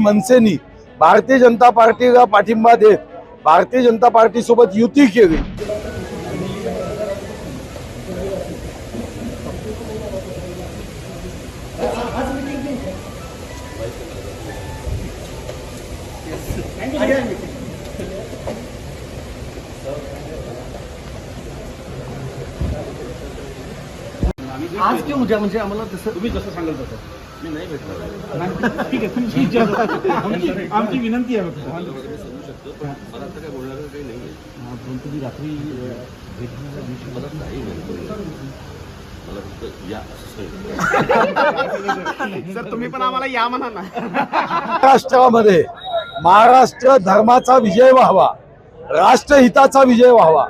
मनसेनी भारतीय जनता पार्टीला पाठिंबा देत भारतीय जनता पार्टी सोबत युती केली. आज क्यों म्हणजे म्हणजे आम्हाला तसं तुम्ही जसं सांगाल तसं. मी नाही भेटणार. ठीक आहे तुमची इच्छा आमची आमची विनंती आहे फक्त. सांगू शकतो पण मला आता काय बोलणार काही नाही हा, पण तुम्ही रात्री भेटण्याच्या दिवशी मला नाही भेटतो मला फक्त या. सर तुम्ही पण आम्हाला या म्हणा ना. महाराष्ट्रामध्ये महाराष्ट्र धर्माचा विजय व्हावा राष्ट्रहिताचा विजय व्हावा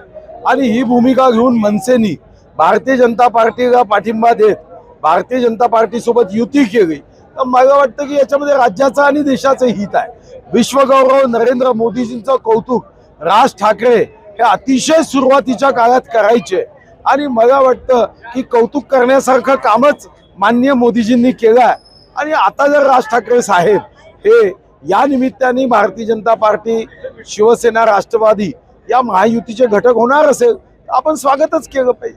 आणि ही भूमिका घेऊन मनसेनी भारतीय जनता पार्टीला पाठिंबा देत भारतीय जनता पार्टीसोबत युती केली तर मला वाटतं की याच्यामध्ये राज्याचं आणि देशाचं हित आहे. विश्वगौरव नरेंद्र मोदीजींचं कौतुक राज ठाकरे हे अतिशय सुरुवातीच्या काळात करायचे. आणि मला वाटतं की कौतुक करण्यासारखं कामच मान्य मोदीजींनी केलं आहे. आणि आता जर राज ठाकरे साहेब हे या निमित्ताने भारतीय जनता पार्टी शिवसेना राष्ट्रवादी या महायुतीचे घटक होणार असेल तर आपण स्वागतच केलं पाहिजे.